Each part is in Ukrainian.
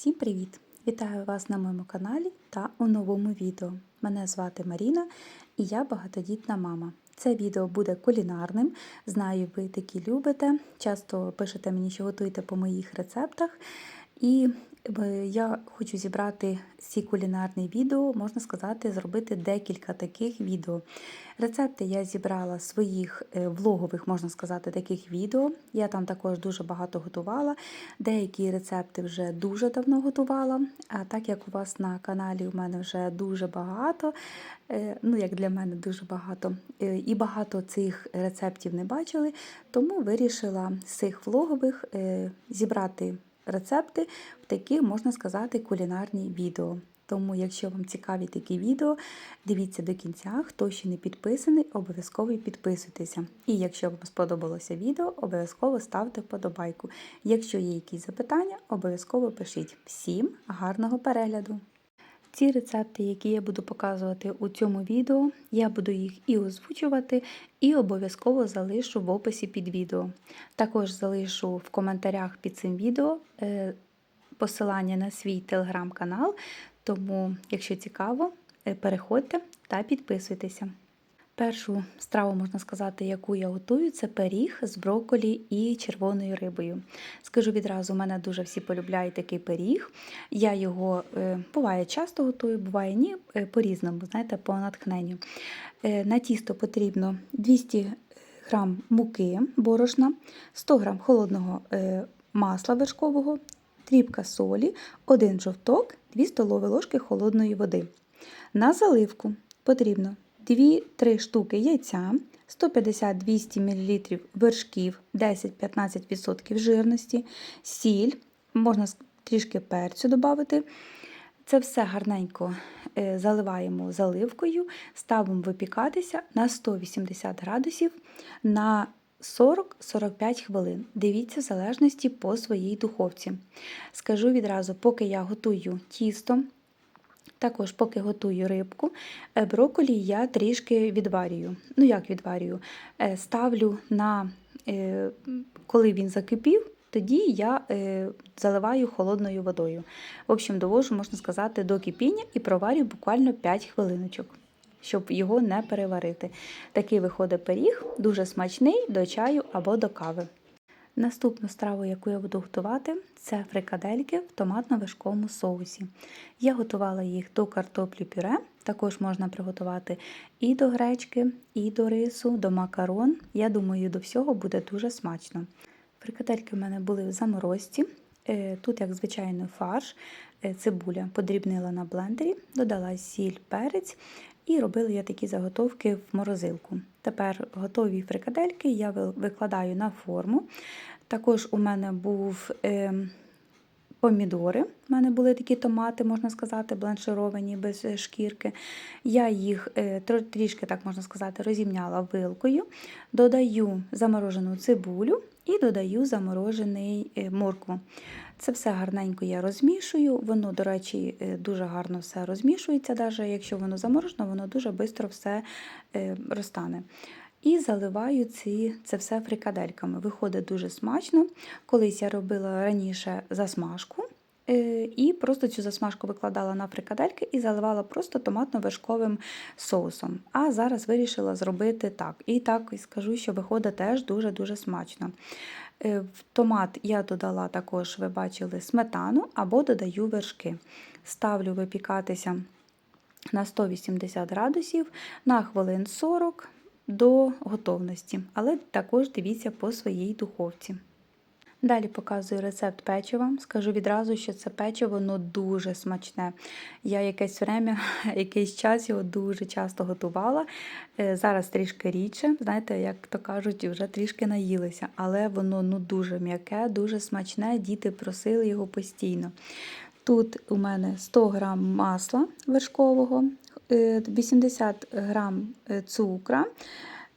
Всім привіт! Вітаю вас на моєму каналі та у новому відео. Мене звати Маріна і я багатодітна мама. Це відео буде кулінарним. Знаю, ви такі любите. Часто пишете мені, що готуєте по моїх рецептах. І я хочу зібрати ці кулінарні відео, можна сказати, зробити декілька таких відео. Рецепти я зібрала своїх е, влогових, можна сказати, таких відео. Я там також дуже багато готувала. Деякі рецепти вже дуже давно готувала. А так як у вас на каналі у мене вже дуже багато, е, ну як для мене дуже багато, е, і багато цих рецептів не бачили, тому вирішила з цих влогових зібрати рецепти в такі, можна сказати, кулінарні відео. Тому, якщо вам цікаві такі відео, дивіться до кінця. Хто ще не підписаний, обов'язково підписуйтеся. І якщо вам сподобалося відео, обов'язково ставте вподобайку. Якщо є якісь запитання, обов'язково пишіть. Всім гарного перегляду! Ці рецепти, які я буду показувати у цьому відео, я буду їх і озвучувати, і обов'язково залишу в описі під відео. Також залишу в коментарях під цим відео е, посилання на свій телеграм-канал, тому, якщо цікаво, е, переходьте та підписуйтеся. Першу страву, можна сказати, яку я готую, це пиріг з брокколі і червоною рибою. Скажу відразу, у мене дуже всі полюбляють такий пиріг. Я його е, буває часто готую, буває ні, е, по-різному, знаєте, по натхненню. На тісто потрібно 200 г муки борошна, 100 г холодного масла вершкового, дрібка солі, 1 жовток, 2 столові ложки холодної води. На заливку потрібно 2-3 штуки яйця, 150-200 мл вершків, 10-15% жирності, сіль, можна трішки перцю додати. Це все гарненько е, заливаємо заливкою, ставимо випікатися на 180 градусів на 40-45 хвилин. Дивіться в залежності по своїй духовці. Скажу відразу, поки я готую тісто, також, поки готую рибку, е, брокколі я трішки відварюю. Ну, як відварюю? Е, ставлю на, е, коли він закипів, тоді я заливаю холодною водою. В общем, довожу, можна сказати, до кипіння і проварю буквально 5 хвилиночок щоб його не переварити. Такий виходить пиріг, дуже смачний до чаю або до кави. Наступну страву, яку я буду готувати, це фрикадельки в томатно-вишковому соусі. Я готувала їх до картоплі пюре, також можна приготувати і до гречки, і до рису, до макарон. Я думаю, до всього буде дуже смачно. Фрикадельки в мене були в заморозці. Е, тут, як звичайно, фарш, е, цибуля подрібнила на блендері, додала сіль, перець і робила я такі заготовки в морозилку. Тепер готові фрикадельки я викладаю на форму. Також у мене був е, помідори, у мене були такі томати, можна сказати, бланшировані без шкірки. Я їх е, трішки, так можна сказати, розімняла вилкою, додаю заморожену цибулю і додаю заморожений е, моркву. Це все гарненько я розмішую, воно, до речі, е, дуже гарно все розмішується, навіть якщо воно заморожено, воно дуже швидко все е, розтане. І заливаю ці, це все фрикадельками. Виходить дуже смачно. Колись я робила раніше засмажку. Е, і просто цю засмажку викладала на фрикадельки і заливала просто томатно-вишковим соусом. А зараз вирішила зробити так. І так скажу, що виходить теж дуже-дуже смачно. Е, в томат я додала також, ви бачили, сметану або додаю вершки. Ставлю випікатися на 180 градусів на хвилин 40 до готовності, але також дивіться по своїй духовці. Далі показую рецепт печива. Скажу відразу, що це печиво воно дуже смачне. Я якесь время, якийсь час його дуже часто готувала. Е, зараз трішки рідше, знаєте, як то кажуть, вже трішки наїлися, але воно ну, дуже м'яке, дуже смачне, діти просили його постійно. Тут у мене 100 г масла вершкового, 80 е, г е, цукра.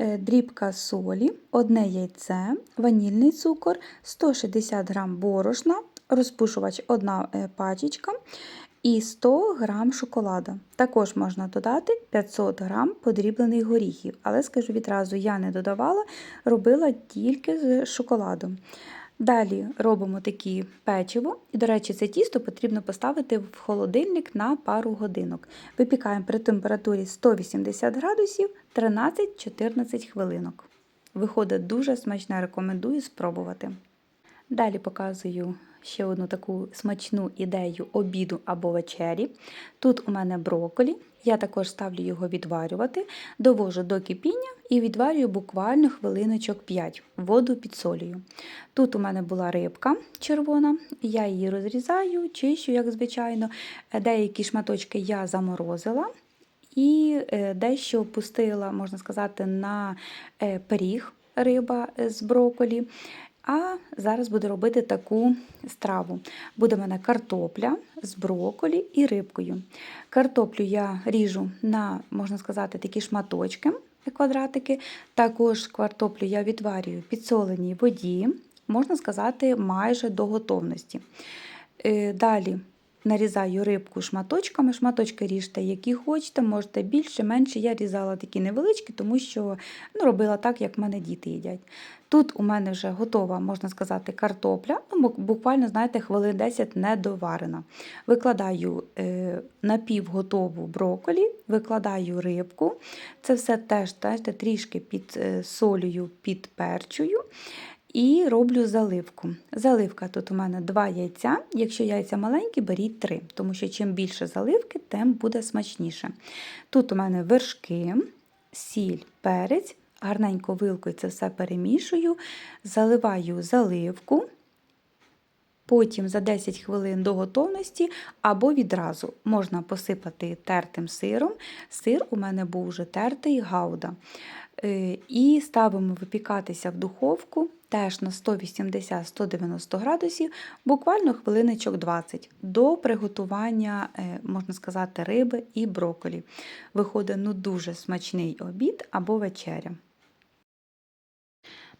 Е, дрібка солі, одне яйце, ванільний цукор, 160 г борошна, розпушувач одна е, пачечка і 100 г шоколада. Також можна додати 500 г подріблених горіхів, але скажу відразу, я не додавала, робила тільки з шоколадом. Далі робимо такі печиво, і, до речі, це тісто потрібно поставити в холодильник на пару годинок. Випікаємо при температурі 180 градусів 13-14 хвилинок. Виходить дуже смачне, рекомендую спробувати. Далі показую ще одну таку смачну ідею обіду або вечері. Тут у мене броколі, я також ставлю його відварювати, довожу до кипіння і відварюю буквально хвилиночок 5, воду підсолюю. Тут у мене була рибка червона, я її розрізаю, чищу, як звичайно. Деякі шматочки я заморозила. І е, дещо пустила, можна сказати, на е, пиріг риба з броколі. А зараз буду робити таку страву. Буде в мене картопля з броколі і рибкою. Картоплю я ріжу на, можна сказати, такі шматочки, квадратики. Також картоплю я відварюю підсоленій воді, можна сказати, майже до готовності. Е, Далі нарізаю рибку шматочками. Шматочки ріжте, які хочете, можете більше, менше. Я різала такі невеличкі, тому що ну, робила так, як в мене діти їдять. Тут у мене вже готова, можна сказати, картопля, ну, буквально, знаєте, хвилин 10 не доварена. Викладаю е, напівготову броколі, викладаю рибку. Це все теж знаєте, трішки під е, підперчую. І роблю заливку. Заливка тут у мене 2 яйця. Якщо яйця маленькі, беріть 3, тому що чим більше заливки, тим буде смачніше. Тут у мене вершки, сіль, перець, гарненько вилкою це все перемішую, заливаю заливку. Потім за 10 хвилин до готовності або відразу можна посипати тертим сиром. Сир у мене був вже тертий гауда. Е, І ставимо випікатися в духовку теж на 180-190 градусів, буквально хвилиночок 20 до приготування, е, можна сказати, риби і броколі. Виходить ну, дуже смачний обід або вечеря.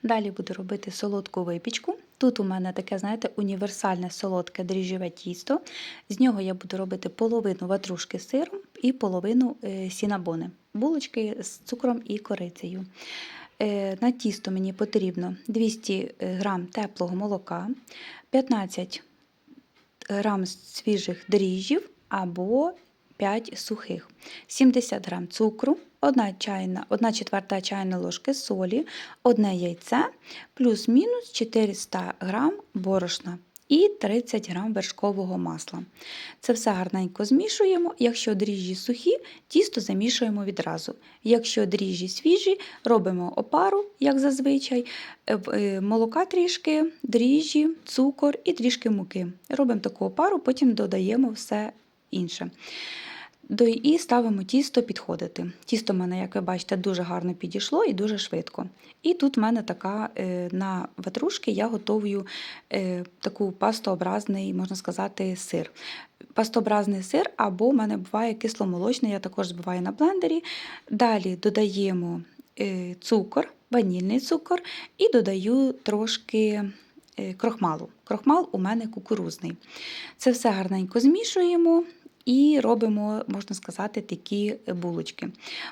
Далі буду робити солодку випічку. Тут у мене таке, знаєте, універсальне солодке дріжджове тісто. З нього я буду робити половину ватрушки з сиром і половину е, сінабони, булочки з цукром і корицею. Е, на тісто мені потрібно 200 г теплого молока, 15 г свіжих дріжджів або 5 сухих, 70 г цукру, 1 чайна, 1 четверта чайна ложки солі, 1 яйце, плюс-мінус 400 г борошна і 30 г вершкового масла. Це все гарненько змішуємо. Якщо дріжджі сухі, тісто замішуємо відразу. Якщо дріжджі свіжі, робимо опару, як зазвичай, е, е, молока трішки, дріжджі, цукор і трішки муки. Робимо таку опару, потім додаємо все інше. І ставимо тісто підходити. Тісто в мене, як ви бачите, дуже гарно підійшло і дуже швидко. І тут в мене така е, на ватрушки я готую е, таку пастообразний, можна сказати, сир. Пастообразний сир, або в мене буває кисломолочний, я також збиваю на блендері. Далі додаємо е, цукор, ванільний цукор, і додаю трошки. Крохмалу. Крохмал у мене кукурузний. Це все гарненько змішуємо, і робимо, можна сказати, такі булочки.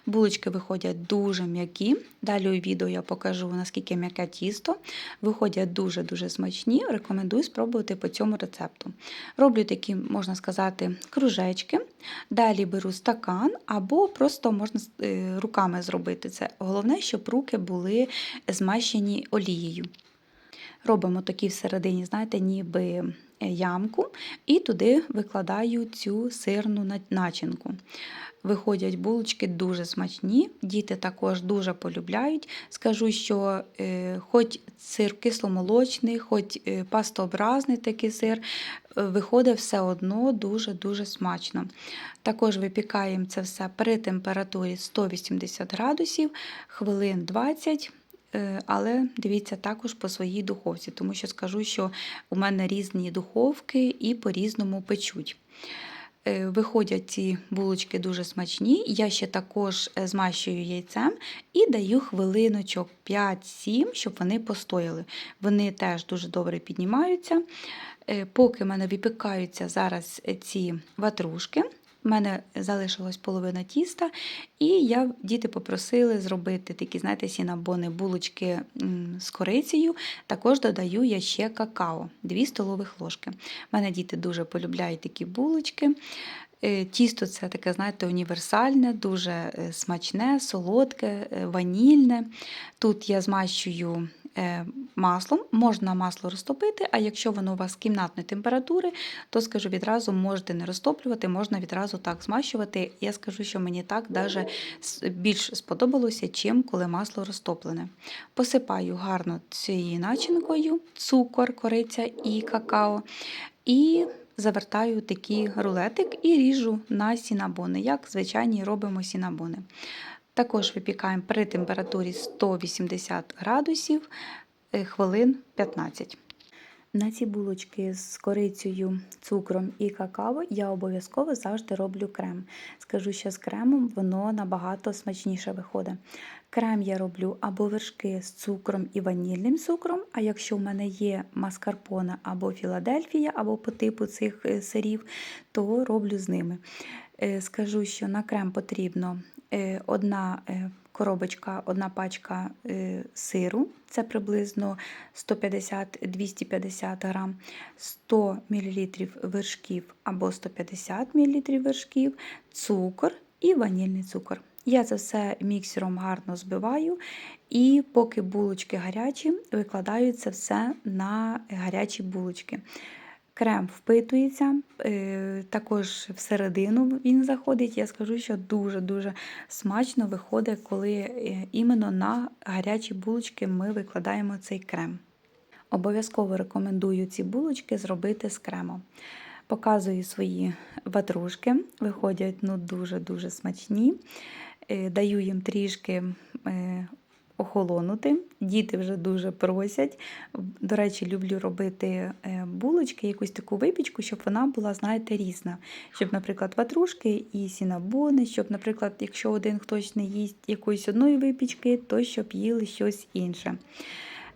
Булочки виходять дуже м'які. Далі у відео я покажу, наскільки м'яке тісто. Виходять дуже-дуже смачні. Рекомендую спробувати по цьому рецепту. Роблю такі, можна сказати, кружечки. Далі беру стакан або просто можна е, руками зробити це. Головне, щоб руки були змащені олією. Робимо такі всередині, знаєте, ніби ямку і туди викладаю цю сирну начинку. Виходять булочки дуже смачні, діти також дуже полюбляють. Скажу, що е, хоч сир кисломолочний, хоч е, пастообразний такий сир, е, виходить все одно дуже-дуже смачно. Також випікаємо це все при температурі 180 градусів, хвилин 20 Е, але дивіться також по своїй духовці, тому що скажу, що у мене різні духовки і по-різному печуть. Е, виходять ці булочки дуже смачні. Я ще також е, змащую яйцем і даю хвилиночок 5-7, щоб вони постояли. Вони теж дуже добре піднімаються. Поки в мене випікаються зараз ці ватрушки, У мене залишилась половина тіста, і я, діти попросили зробити такі, знаєте, сінабони, булочки з корицею. Також додаю я ще какао, 2 столових ложки. У мене діти дуже полюбляють такі булочки. Е, Тісто це таке, знаєте, універсальне, дуже е, смачне, солодке, е, ванільне. Тут я змащую маслом, можна масло розтопити, а якщо воно у вас кімнатної температури, то скажу відразу, можете не розтоплювати, можна відразу так змащувати. Я скажу, що мені так даже більш сподобалося, чим коли масло розтоплене. Посипаю гарно цією начинкою, цукор, кориця і какао. І завертаю такий рулетик і ріжу на сінабони, як звичайні робимо сінабони. Також випікаємо при температурі 180 градусів е, хвилин 15. На ці булочки з корицею, цукром і какао я обов'язково завжди роблю крем. Скажу, що з кремом воно набагато смачніше виходить. Крем я роблю або вершки з цукром і ванільним цукром, а якщо в мене є маскарпоне або Філадельфія, або по типу цих е, сирів, то роблю з ними. Е, Скажу, що на крем потрібно е, одна коробочка, одна пачка е, сиру, це приблизно 150-250 грам, 100 мл вершків або 150 мл вершків, цукор і ванільний цукор. Я це все міксером гарно збиваю, і поки булочки гарячі, викладаю це все на гарячі булочки. Крем впитується, е, також всередину він заходить. Я скажу, що дуже-дуже смачно виходить, коли е, іменно на гарячі булочки ми викладаємо цей крем. Обов'язково рекомендую ці булочки зробити з кремом. Показую свої ватрушки, виходять ну, дуже-дуже смачні. Е, Даю їм трішки охолонути. Діти вже дуже просять. До речі, люблю робити е, булочки, якусь таку випічку, щоб вона була, знаєте, різна. Щоб, наприклад, ватрушки і сінабони, щоб, наприклад, якщо один хтось не їсть якоїсь одної випічки, то щоб їли щось інше.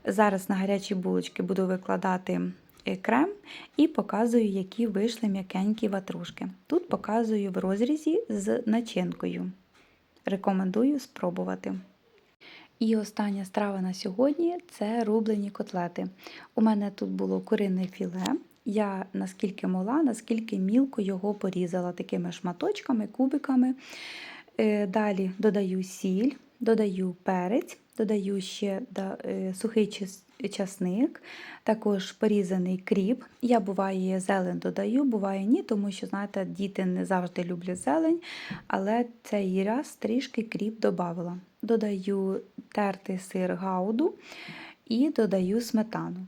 Зараз на гарячі булочки буду викладати е, крем і показую, які вийшли м'якенькі ватрушки. Тут показую в розрізі з начинкою. Рекомендую спробувати. І остання страва на сьогодні це рублені котлети. У мене тут було курине філе. Я наскільки мала, наскільки мілко його порізала такими шматочками, кубиками. Е, Далі додаю сіль, додаю перець, додаю ще е, сухий часник, також порізаний кріп. Я буває зелень додаю, буває ні, тому що, знаєте, діти не завжди люблять зелень, але цей раз трішки кріп додавала. Додаю тертий сир гауду і додаю сметану.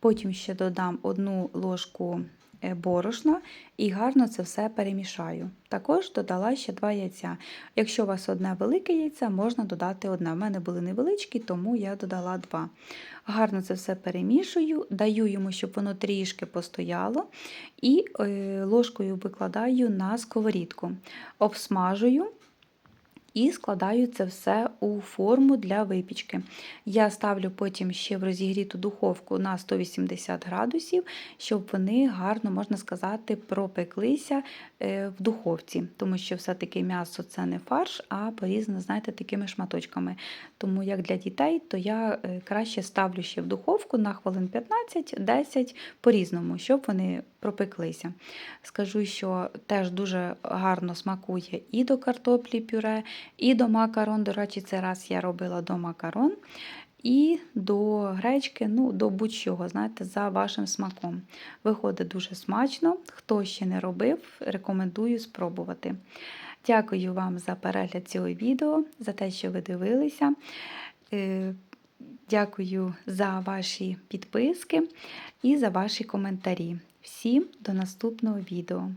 Потім ще додам одну ложку борошна і гарно це все перемішаю. Також додала ще два яйця. Якщо у вас одне велике яйце, можна додати одне. У мене були невеличкі, тому я додала два. Гарно це все перемішую, даю йому, щоб воно трішки постояло, і е, ложкою викладаю на сковорідку, обсмажую. І складаю це все у форму для випічки. Я ставлю потім ще в розігріту духовку на 180 градусів, щоб вони гарно, можна сказати, пропеклися в духовці, тому що все-таки м'ясо це не фарш, а порізане, знаєте, такими шматочками. Тому як для дітей, то я е, краще ставлю ще в духовку на хвилин 15-10 по-різному, щоб вони пропеклися. Скажу, що теж дуже гарно смакує і до картоплі пюре, і до макарон. До речі, це раз я робила до макарон. І до гречки, ну, до будь-чого, знаєте, за вашим смаком. Виходить дуже смачно. Хто ще не робив, рекомендую спробувати. Дякую вам за перегляд цього відео, за те, що ви дивилися. Е, Дякую за ваші підписки і за ваші коментарі. Всім до наступного відео!